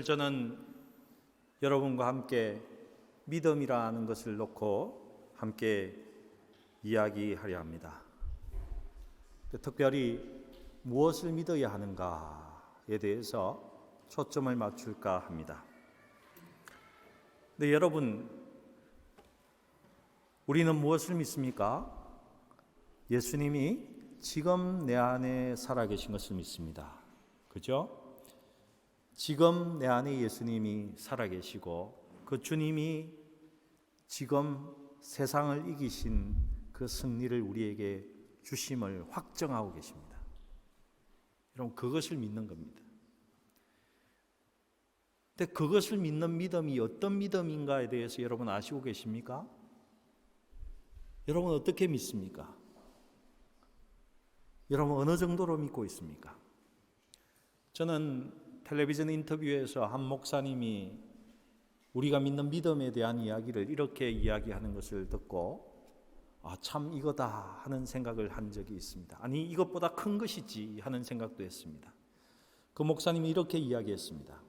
오늘 저는 여러분과 함께 믿음이라는 것을 놓고 함께 이야기하려 합니다. 특별히 무엇을 믿어야 하는가에 대해서 초점을 맞출까 합니다. 네, 여러분, 우리는 무엇을 믿습니까? 예수님이 지금 내 안에 살아계신 것을 믿습니다. 그죠? 지금 내 안에 예수님이 살아계시고 그 주님이 지금 세상을 이기신 그 승리를 우리에게 주심을 확정하고 계십니다. 여러분 그것을 믿는 겁니다. 근데 그것을 믿는 믿음이 어떤 믿음인가에 대해서 여러분 아시고 계십니까? 여러분 어떻게 믿습니까? 여러분 어느 정도로 믿고 있습니까? 저는 텔레비전 인터뷰에서 한 목사님이 우리가 믿는 믿음에 대한 이야기를 이렇게 이야기하는 것을 듣고 아, 참 이거다 하는 생각을 한 적이 있습니다. 아니, 이것보다 큰 것이지 하는 생각도 했습니다. 그 목사님이 이렇게 이야기했습니다.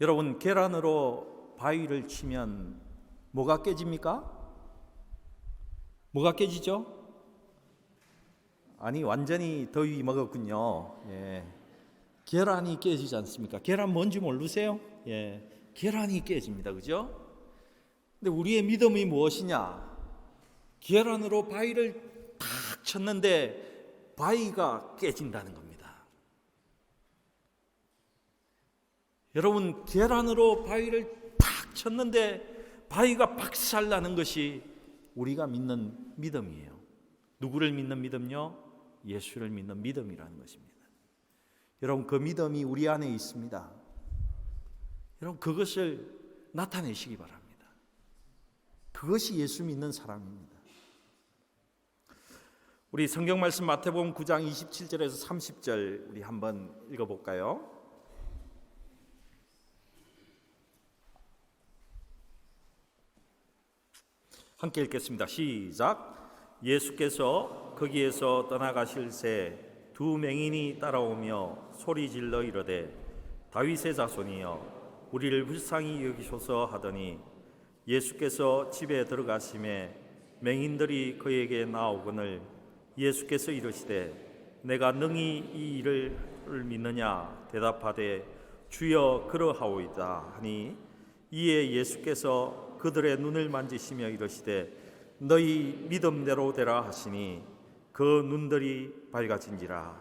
여러분, 계란으로 바위를 치면 뭐가 깨집니까? 뭐가 깨지죠? 아니, 완전히 더위 먹었군요. 예. 계란이 깨지지 않습니까? 계란 뭔지 모르세요? 예. 계란이 깨집니다. 그죠? 근데 우리의 믿음이 무엇이냐? 계란으로 바위를 탁 쳤는데 바위가 깨진다는 겁니다. 여러분, 계란으로 바위를 탁 쳤는데 바위가 박살 나는 것이 우리가 믿는 믿음이에요. 누구를 믿는 믿음요? 예수를 믿는 믿음이라는 것입니다. 여러분, 그 믿음이 우리 안에 있습니다. 여러분, 그것을 나타내시기 바랍니다. 그것이 예수 믿는 사람입니다. 우리 성경 말씀 마태복음 9장 27절에서 30절 우리 한번 읽어 볼까요? 함께 읽겠습니다. 시작. 예수께서 거기에서 떠나가실 새 두 맹인이 따라오며 소리 질러 이르되 다윗의 자손이여 우리를 불쌍히 여기소서 하더니 예수께서 집에 들어가심에 맹인들이 그에게 나오거늘 예수께서 이르시되 내가 능히 이 일을 믿느냐? 대답하되 주여 그러하오이다 하니 이에 예수께서 그들의 눈을 만지시며 이르시되 너희 믿음대로 되라 하시니 그 눈들이 밝아진지라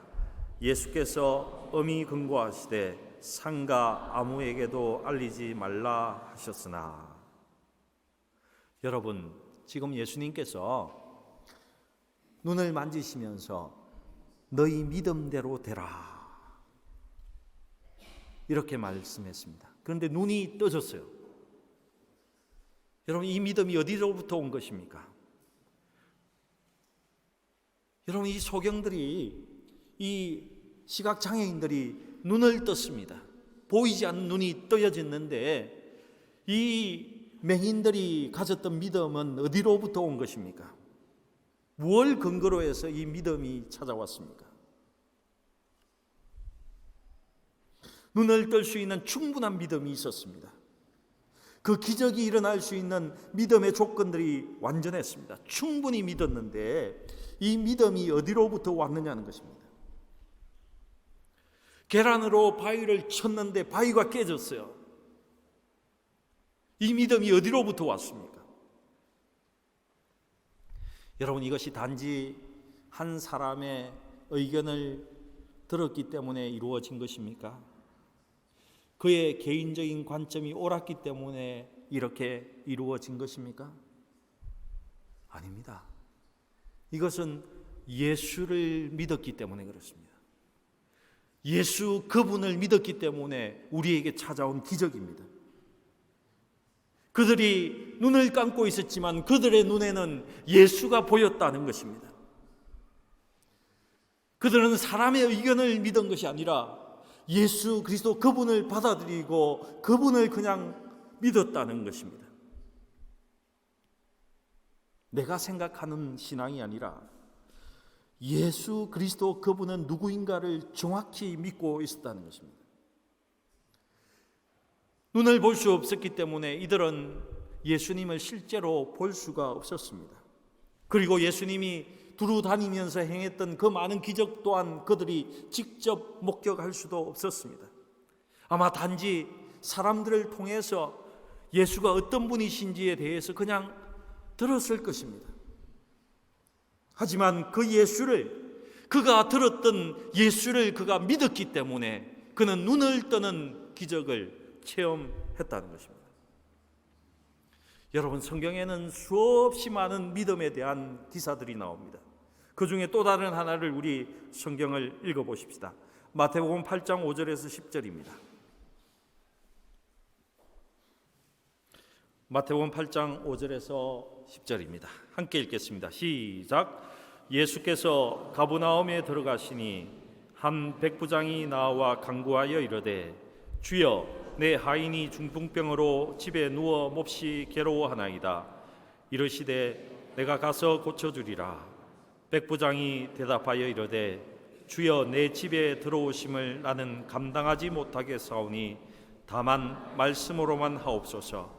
예수께서 엄히 근고하시되 상가 아무에게도 알리지 말라 하셨으나 여러분 지금 예수님께서 눈을 만지시면서 너희 믿음대로 되라 이렇게 말씀했습니다. 그런데 눈이 떠졌어요. 여러분 이 믿음이 어디로부터 온 것입니까? 여러분 이 소경들이 이 시각 장애인들이 눈을 떴습니다. 보이지 않는 눈이 떠여졌는데 이 맹인들이 가졌던 믿음은 어디로부터 온 것입니까? 무엇 근거로 해서 이 믿음이 찾아왔습니까? 눈을 뜰 수 있는 충분한 믿음이 있었습니다. 그 기적이 일어날 수 있는 믿음의 조건들이 완전했습니다. 충분히 믿었는데 이 믿음이 어디로부터 왔느냐는 것입니다. 계란으로 바위를 쳤는데 바위가 깨졌어요. 이 믿음이 어디로부터 왔습니까? 여러분 이것이 단지 한 사람의 의견을 들었기 때문에 이루어진 것입니까? 그의 개인적인 관점이 옳았기 때문에 이렇게 이루어진 것입니까? 아닙니다. 이것은 예수를 믿었기 때문에 그렇습니다. 예수 그분을 믿었기 때문에 우리에게 찾아온 기적입니다. 그들이 눈을 감고 있었지만 그들의 눈에는 예수가 보였다는 것입니다. 그들은 사람의 의견을 믿은 것이 아니라 예수 그리스도 그분을 받아들이고 그분을 그냥 믿었다는 것입니다. 내가 생각하는 신앙이 아니라 예수 그리스도 그분은 누구인가를 정확히 믿고 있었다는 것입니다. 눈을 볼 수 없었기 때문에 이들은 예수님을 실제로 볼 수가 없었습니다. 그리고 예수님이 두루 다니면서 행했던 그 많은 기적 또한 그들이 직접 목격할 수도 없었습니다. 아마 단지 사람들을 통해서 예수가 어떤 분이신지에 대해서 그냥 들었을 것입니다. 하지만 그 예수를 그가 들었던 예수를 그가 믿었기 때문에 그는 눈을 뜨는 기적을 체험했다는 것입니다. 여러분 성경에는 수없이 많은 믿음에 대한 기사들이 나옵니다. 그 중에 또 다른 하나를 우리 성경을 읽어 보십시다. 마태복음 8장 5절에서 10절입니다. 마태복음 8장 5절에서 10절입니다. 함께 읽겠습니다. 시작. 예수께서 가브나움에 들어가시니 한 백부장이 나와 강구하여 이르되 주여 내 하인이 중풍병으로 집에 누워 몹시 괴로워하나이다. 이르시되 내가 가서 고쳐주리라. 백부장이 대답하여 이르되 주여 내 집에 들어오심을 나는 감당하지 못하겠사오니 다만 말씀으로만 하옵소서.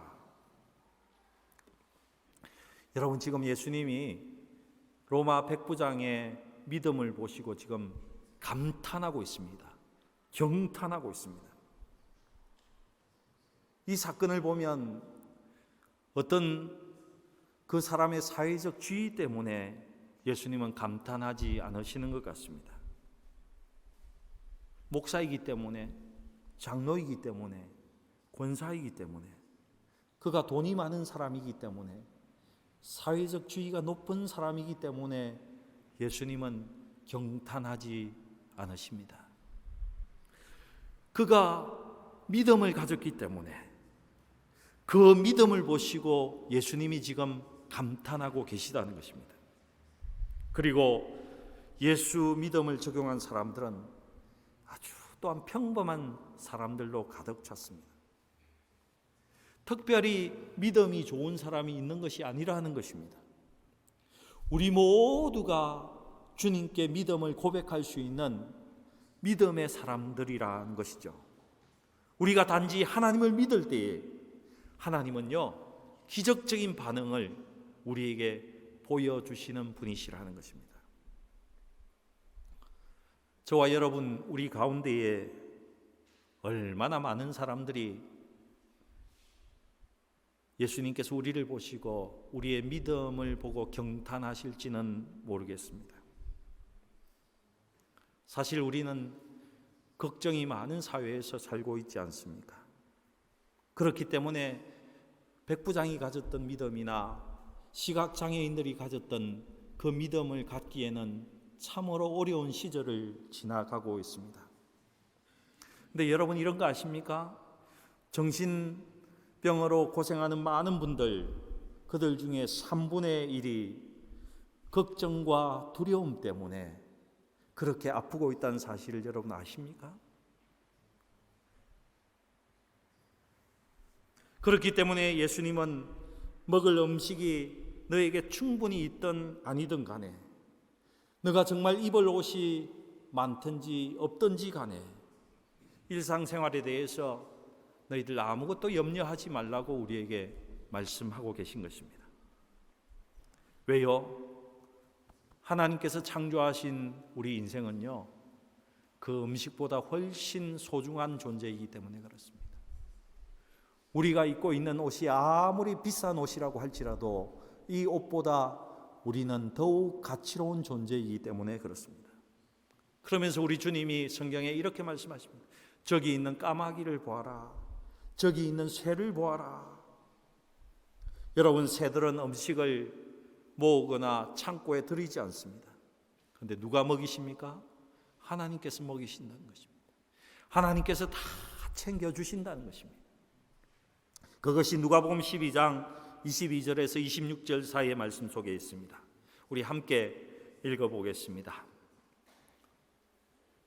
여러분 지금 예수님이 로마 백부장의 믿음을 보시고 지금 감탄하고 있습니다. 경탄하고 있습니다. 이 사건을 보면 어떤 그 사람의 사회적 지위 때문에 예수님은 감탄하지 않으시는 것 같습니다. 목사이기 때문에, 장로이기 때문에, 권사이기 때문에, 그가 돈이 많은 사람이기 때문에, 사회적 지위가 높은 사람이기 때문에 예수님은 경탄하지 않으십니다. 그가 믿음을 가졌기 때문에 그 믿음을 보시고 예수님이 지금 감탄하고 계시다는 것입니다. 그리고 예수 믿음을 적용한 사람들은 아주 또한 평범한 사람들로 가득 찼습니다. 특별히 믿음이 좋은 사람이 있는 것이 아니라는 것입니다. 우리 모두가 주님께 믿음을 고백할 수 있는 믿음의 사람들이라는 것이죠. 우리가 단지 하나님을 믿을 때에 하나님은요, 기적적인 반응을 우리에게 보여주시는 분이시라는 것입니다. 저와 여러분, 우리 가운데에 얼마나 많은 사람들이 예수님께서 우리를 보시고 우리의 믿음을 보고 경탄하실지는 모르겠습니다. 사실 우리는 걱정이 많은 사회에서 살고 있지 않습니까? 그렇기 때문에 백부장이 가졌던 믿음이나 시각장애인들이 가졌던 그 믿음을 갖기에는 참으로 어려운 시절을 지나가고 있습니다. 근데 여러분 이런 거 아십니까? 정신 병으로 고생하는 많은 분들, 그들 중에 3분의 1이 걱정과 두려움 때문에 그렇게 아프고 있다는 사실을 여러분 아십니까? 그렇기 때문에 예수님은 먹을 음식이 너에게 충분히 있든 아니든 간에 너가 정말 입을 옷이 많든지 없든지 간에 일상생활에 대해서 너희들 아무것도 염려하지 말라고 우리에게 말씀하고 계신 것입니다. 왜요? 하나님께서 창조하신 우리 인생은요, 그 음식보다 훨씬 소중한 존재이기 때문에 그렇습니다. 우리가 입고 있는 옷이 아무리 비싼 옷이라고 할지라도 이 옷보다 우리는 더욱 가치로운 존재이기 때문에 그렇습니다. 그러면서 우리 주님이 성경에 이렇게 말씀하십니다. 저기 있는 까마귀를 보아라. 저기 있는 새를 보아라. 여러분, 새들은 음식을 모으거나 창고에 들이지 않습니다. 그런데 누가 먹이십니까? 하나님께서 먹이신다는 것입니다. 하나님께서 다 챙겨 주신다는 것입니다. 그것이 누가복음 12장 22절에서 26절 사이의 말씀 속에 있습니다. 우리 함께 읽어 보겠습니다.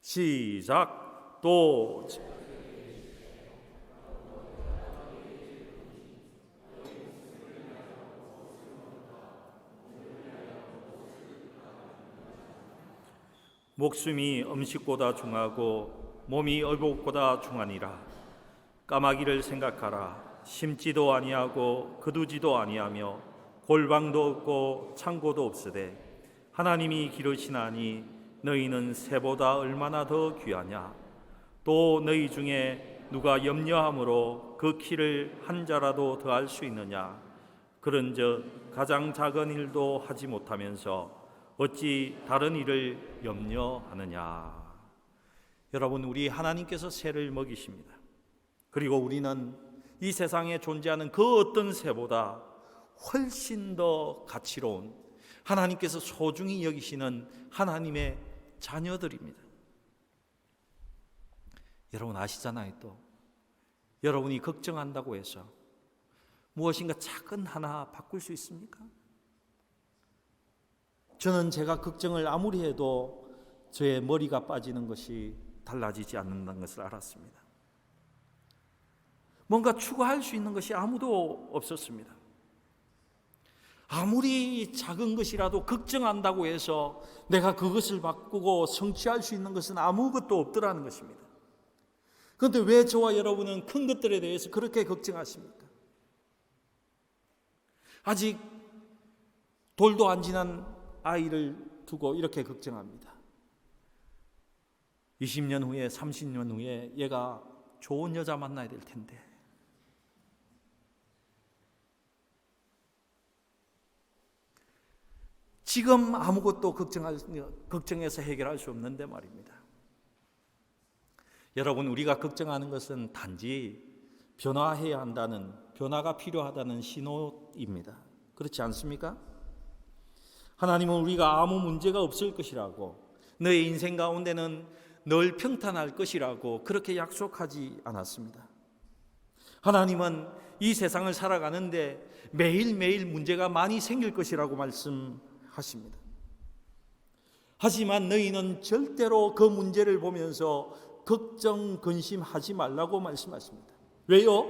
시작. 또 목숨이 음식보다 중하고 몸이 의복보다 중하니라. 까마귀를 생각하라. 심지도 아니하고 거두지도 아니하며 골방도 없고 창고도 없으되 하나님이 기르시나니 너희는 새보다 얼마나 더 귀하냐. 또 너희 중에 누가 염려함으로 그 키를 한 자라도 더할 수 있느냐. 그런즉 가장 작은 일도 하지 못하면서 어찌 다른 일을 염려하느냐. 여러분, 우리 하나님께서 새를 먹이십니다. 그리고 우리는 이 세상에 존재하는 그 어떤 새보다 훨씬 더 가치로운 하나님께서 소중히 여기시는 하나님의 자녀들입니다. 여러분 아시잖아요, 또. 여러분이 걱정한다고 해서 무엇인가 작은 하나 바꿀 수 있습니까? 저는 제가 걱정을 아무리 해도 저의 머리가 빠지는 것이 달라지지 않는다는 것을 알았습니다. 뭔가 추구할 수 있는 것이 아무도 없었습니다. 아무리 작은 것이라도 걱정한다고 해서 내가 그것을 바꾸고 성취할 수 있는 것은 아무것도 없더라는 것입니다. 그런데 왜 저와 여러분은 큰 것들에 대해서 그렇게 걱정하십니까? 아직 돌도 안 지난 아이를 두고 이렇게 걱정합니다. 20년 후에, 30년 후에 얘가 좋은 여자 만나야 될 텐데. 지금 아무것도 걱정할, 걱정해서 해결할 수 없는데 말입니다. 여러분, 우리가 걱정하는 것은 단지 변화해야 한다는, 변화가 필요하다는 신호입니다. 그렇지 않습니까? 하나님은 우리가 아무 문제가 없을 것이라고, 너의 인생 가운데는 늘 평탄할 것이라고 그렇게 약속하지 않았습니다. 하나님은 이 세상을 살아가는데 매일매일 문제가 많이 생길 것이라고 말씀하십니다. 하지만 너희는 절대로 그 문제를 보면서 걱정, 근심하지 말라고 말씀하십니다. 왜요?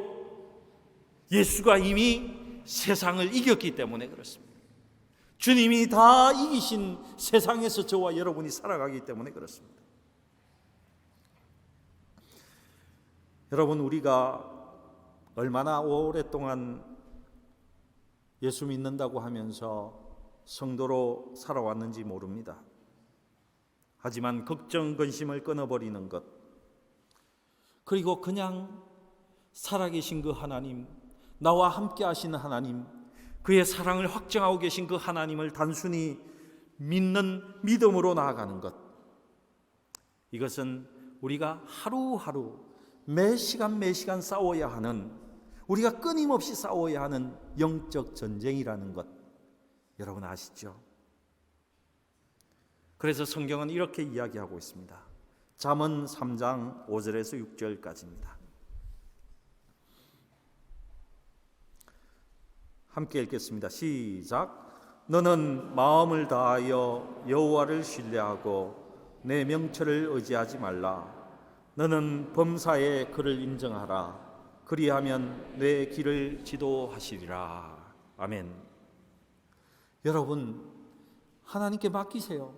예수가 이미 세상을 이겼기 때문에 그렇습니다. 주님이 다 이기신 세상에서 저와 여러분이 살아가기 때문에 그렇습니다. 여러분, 우리가 얼마나 오랫동안 예수 믿는다고 하면서 성도로 살아왔는지 모릅니다. 하지만 걱정, 근심을 끊어버리는 것, 그리고 그냥 살아계신 그 하나님, 나와 함께 하시는 하나님, 그의 사랑을 확정하고 계신 그 하나님을 단순히 믿는 믿음으로 나아가는 것. 이것은 우리가 하루하루 매 시간 매 시간 싸워야 하는 우리가 끊임없이 싸워야 하는 영적 전쟁이라는 것. 여러분 아시죠? 그래서 성경은 이렇게 이야기하고 있습니다. 잠언 3장 5절에서 6절까지입니다. 함께 읽겠습니다. 시작. 너는 마음을 다하여 여호와를 신뢰하고 내 명철을 의지하지 말라. 너는 범사에 그를 인정하라. 그리하면 내 길을 지도하시리라. 아멘. 여러분 하나님께 맡기세요.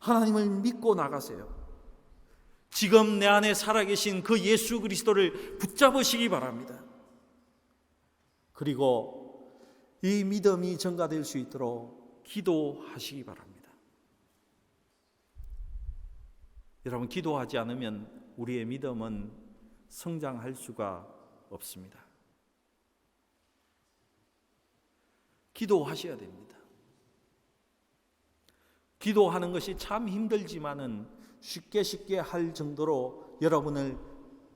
하나님을 믿고 나가세요. 지금 내 안에 살아계신 그 예수 그리스도를 붙잡으시기 바랍니다. 그리고 이 믿음이 증가될 수 있도록 기도하시기 바랍니다. 여러분, 기도하지 않으면 우리의 믿음은 성장할 수가 없습니다. 기도하셔야 됩니다. 기도하는 것이 참 힘들지만은 쉽게 쉽게 할 정도로 여러분을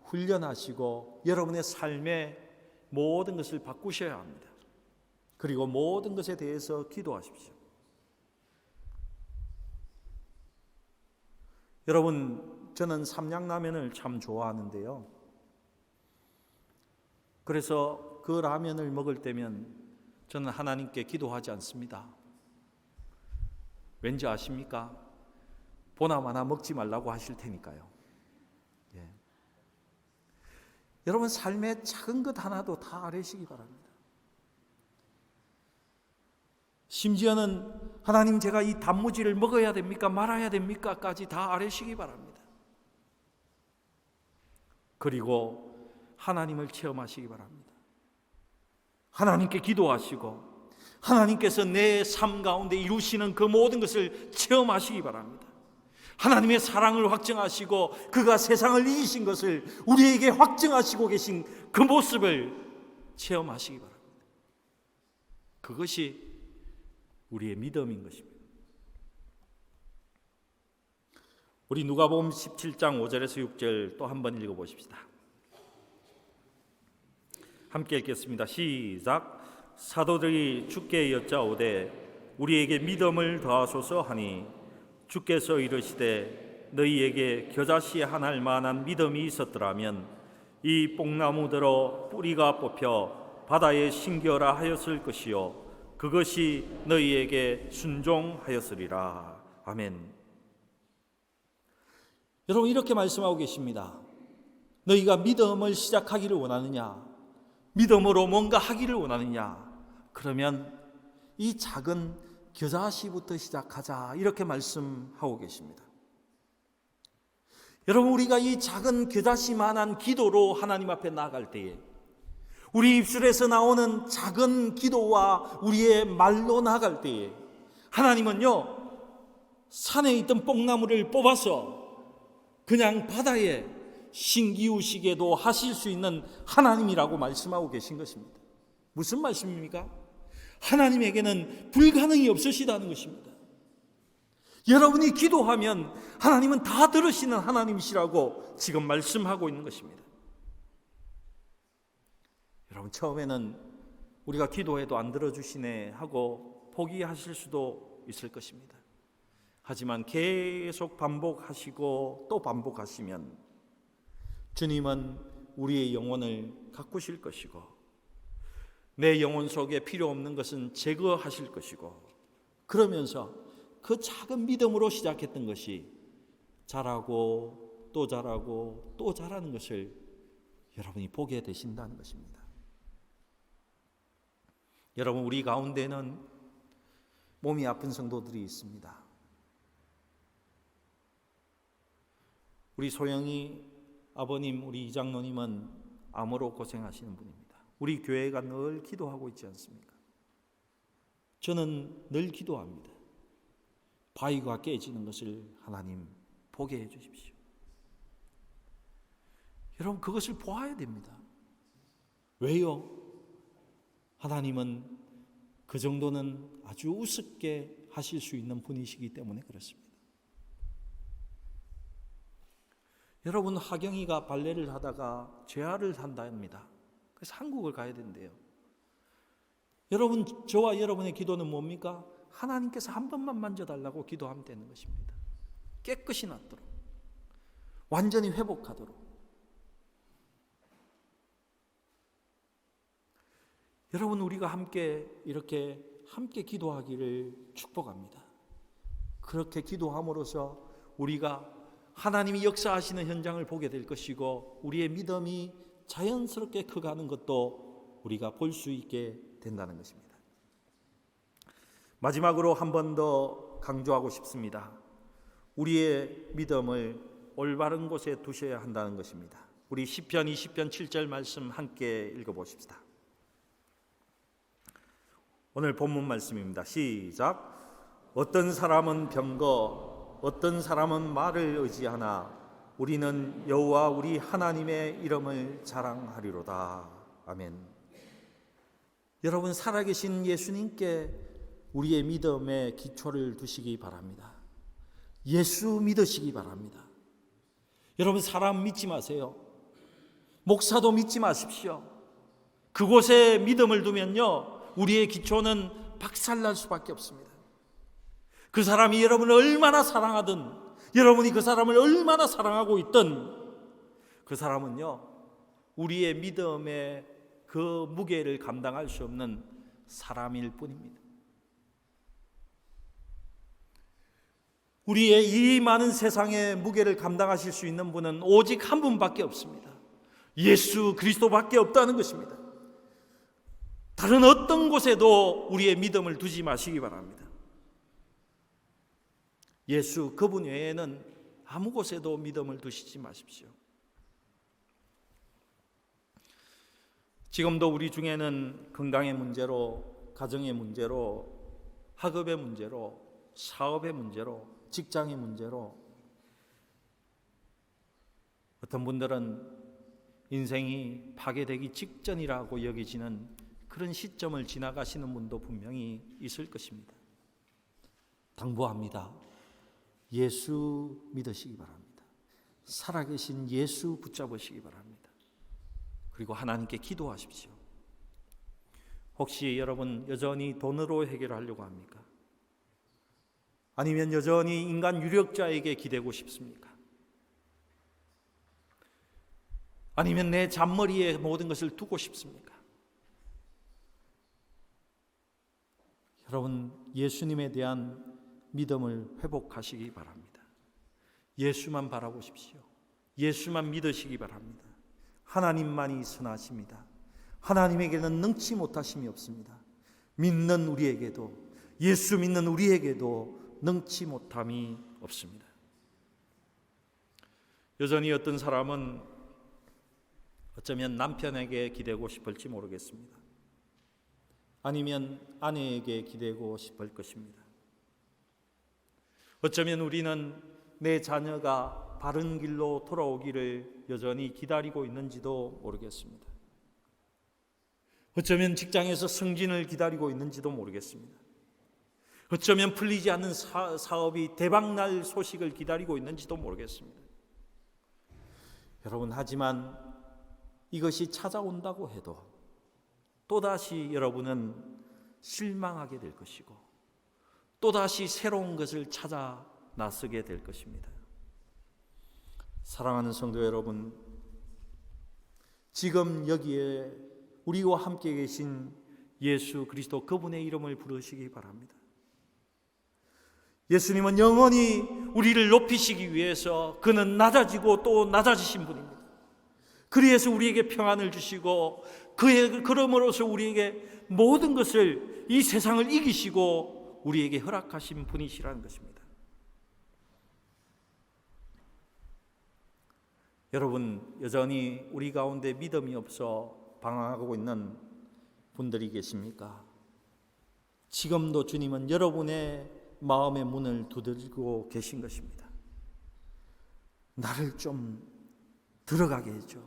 훈련하시고 여러분의 삶에 모든 것을 바꾸셔야 합니다. 그리고 모든 것에 대해서 기도하십시오. 여러분, 저는 삼양라면을 참 좋아하는데요. 그래서 그 라면을 먹을 때면 저는 하나님께 기도하지 않습니다. 왠지 아십니까? 보나마나 먹지 말라고 하실 테니까요. 예. 여러분 삶의 작은 것 하나도 다 아뢰시기 바랍니다. 심지어는 하나님 제가 이 단무지를 먹어야 됩니까 말아야 됩니까까지 다 아뢰시기 바랍니다. 그리고 하나님을 체험하시기 바랍니다. 하나님께 기도하시고 하나님께서 내 삶 가운데 이루시는 그 모든 것을 체험하시기 바랍니다. 하나님의 사랑을 확증하시고 그가 세상을 이기신 것을 우리에게 확증하시고 계신 그 모습을 체험하시기 바랍니다. 그것이 우리의 믿음인 것입니다. 우리 누가복음 17장 5절에서 6절 또 한 번 읽어 보십시다. 함께 읽겠습니다. 시작. 사도들이 주께 여짜오되 우리에게 믿음을 더하소서 하니 주께서 이르시되 너희에게 겨자씨 하나할 만한 믿음이 있었더라면 이 뽕나무대로 뿌리가 뽑혀 바다에 신겨라 하였을 것이요 그것이 너희에게 순종하였으리라. 아멘. 여러분 이렇게 말씀하고 계십니다. 너희가 믿음을 시작하기를 원하느냐? 믿음으로 뭔가 하기를 원하느냐? 그러면 이 작은 겨자씨부터 시작하자. 이렇게 말씀하고 계십니다. 여러분, 우리가 이 작은 겨자씨만한 기도로 하나님 앞에 나아갈 때에 우리 입술에서 나오는 작은 기도와 우리의 말로 나아갈 때에 하나님은요, 산에 있던 뽕나무를 뽑아서 그냥 바다에 신기우시게도 하실 수 있는 하나님이라고 말씀하고 계신 것입니다. 무슨 말씀입니까? 하나님에게는 불가능이 없으시다는 것입니다. 여러분이 기도하면 하나님은 다 들으시는 하나님이시라고 지금 말씀하고 있는 것입니다. 여러분 처음에는 우리가 기도해도 안 들어주시네 하고 포기하실 수도 있을 것입니다. 하지만 계속 반복하시고 또 반복하시면 주님은 우리의 영혼을 가꾸실 것이고 내 영혼 속에 필요 없는 것은 제거하실 것이고 그러면서 그 작은 믿음으로 시작했던 것이 자라고 또 자라고 또 자라는 것을 여러분이 보게 되신다는 것입니다. 여러분 우리 가운데는 몸이 아픈 성도들이 있습니다. 우리 소영이 아버님, 우리 이장로님은 암으로 고생하시는 분입니다. 우리 교회가 늘 기도하고 있지 않습니까? 저는 늘 기도합니다. 바위가 깨지는 것을 하나님 보게 해 주십시오. 여러분 그것을 보아야 됩니다. 왜요? 하나님은 그 정도는 아주 우습게 하실 수 있는 분이시기 때문에 그렇습니다. 여러분 하경이가 발레를 하다가 죄아를 한답니다. 그래서 한국을 가야 된대요. 여러분 저와 여러분의 기도는 뭡니까? 하나님께서 한 번만 만져달라고 기도하면 되는 것입니다. 깨끗이 낫도록 완전히 회복하도록 여러분 우리가 함께 이렇게 함께 기도하기를 축복합니다. 그렇게 기도함으로써 우리가 하나님이 역사하시는 현장을 보게 될 것이고 우리의 믿음이 자연스럽게 커가는 것도 우리가 볼 수 있게 된다는 것입니다. 마지막으로 한 번 더 강조하고 싶습니다. 우리의 믿음을 올바른 곳에 두셔야 한다는 것입니다. 우리 시편 20편 7절 말씀 함께 읽어 보십시다. 오늘 본문 말씀입니다. 시작. 어떤 사람은 병거, 어떤 사람은 말을 의지하나 우리는 여호와 우리 하나님의 이름을 자랑하리로다. 아멘. 여러분 살아계신 예수님께 우리의 믿음의 기초를 두시기 바랍니다. 예수 믿으시기 바랍니다. 여러분 사람 믿지 마세요. 목사도 믿지 마십시오. 그곳에 믿음을 두면요. 우리의 기초는 박살날 수밖에 없습니다. 그 사람이 여러분을 얼마나 사랑하든 여러분이 그 사람을 얼마나 사랑하고 있든 그 사람은요 우리의 믿음의 그 무게를 감당할 수 없는 사람일 뿐입니다. 우리의 이 많은 세상의 무게를 감당하실 수 있는 분은 오직 한 분밖에 없습니다. 예수 그리스도밖에 없다는 것입니다. 다른 어떤 곳에도 우리의 믿음을 두지 마시기 바랍니다. 예수 그분 외에는 아무 곳에도 믿음을 두시지 마십시오. 지금도 우리 중에는 건강의 문제로, 가정의 문제로, 학업의 문제로, 사업의 문제로, 직장의 문제로 어떤 분들은 인생이 파괴되기 직전이라고 여기지는 그런 시점을 지나가시는 분도 분명히 있을 것입니다. 당부합니다. 예수 믿으시기 바랍니다. 살아계신 예수 붙잡으시기 바랍니다. 그리고 하나님께 기도하십시오. 혹시 여러분 여전히 돈으로 해결하려고 합니까? 아니면 여전히 인간 유력자에게 기대고 싶습니까? 아니면 내 잔머리에 모든 것을 두고 싶습니까? 여러분 예수님에 대한 믿음을 회복하시기 바랍니다. 예수만 바라보십시오. 예수만 믿으시기 바랍니다. 하나님만이 선하십니다. 하나님에게는 능치 못하심이 없습니다. 믿는 우리에게도 예수 믿는 우리에게도 능치 못함이 없습니다. 여전히 어떤 사람은 어쩌면 남편에게 기대고 싶을지 모르겠습니다. 아니면 아내에게 기대고 싶을 것입니다. 어쩌면 우리는 내 자녀가 바른 길로 돌아오기를 여전히 기다리고 있는지도 모르겠습니다. 어쩌면 직장에서 승진을 기다리고 있는지도 모르겠습니다. 어쩌면 풀리지 않는 사, 사업이 대박날 소식을 기다리고 있는지도 모르겠습니다. 여러분, 하지만 이것이 찾아온다고 해도 또다시 여러분은 실망하게 될 것이고 또다시 새로운 것을 찾아 나서게 될 것입니다. 사랑하는 성도 여러분, 지금 여기에 우리와 함께 계신 예수 그리스도 그분의 이름을 부르시기 바랍니다. 예수님은 영원히 우리를 높이시기 위해서 그는 낮아지고 또 낮아지신 분입니다. 그리해서 우리에게 평안을 주시고 그의 그러므로서 우리에게 모든 것을 이 세상을 이기시고 우리에게 허락하신 분이시라는 것입니다. 여러분 여전히 우리 가운데 믿음이 없어 방황하고 있는 분들이 계십니까? 지금도 주님은 여러분의 마음의 문을 두들고 계신 것입니다. 나를 좀 들어가게 해줘.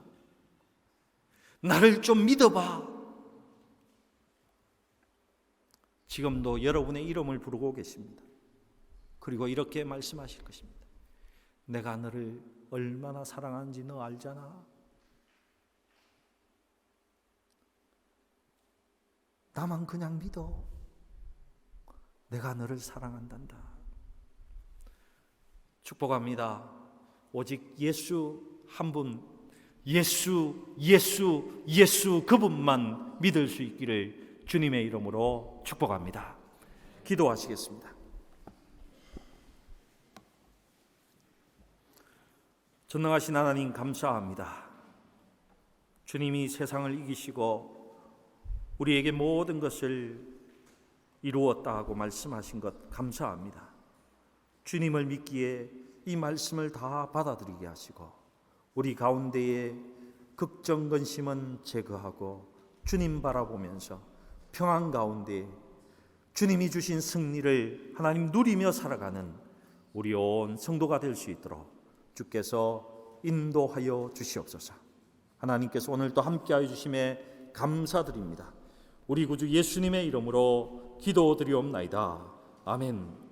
나를 좀 믿어봐. 지금도 여러분의 이름을 부르고 계십니다. 그리고 이렇게 말씀하실 것입니다. 내가 너를 얼마나 사랑하는지 너 알잖아. 나만 그냥 믿어. 내가 너를 사랑한단다. 축복합니다. 오직 예수 한 분, 예수, 예수, 예수 그분만 믿을 수 있기를 주님의 이름으로 축복합니다. 기도하시겠습니다. 전능하신 하나님 감사합니다. 주님이 세상을 이기시고 우리에게 모든 것을 이루었다 하고 말씀하신 것 감사합니다. 주님을 믿기에 이 말씀을 다 받아들이게 하시고 우리 가운데에 걱정 근심은 제거하고 주님 바라보면서 평안 가운데 주님이 주신 승리를 하나님 누리며 살아가는 우리 온 성도가 될 수 있도록 주께서 인도하여 주시옵소서. 하나님께서 오늘 또 함께하여 주심에 감사드립니다. 우리 구주 예수님의 이름으로 기도드리옵나이다. 아멘.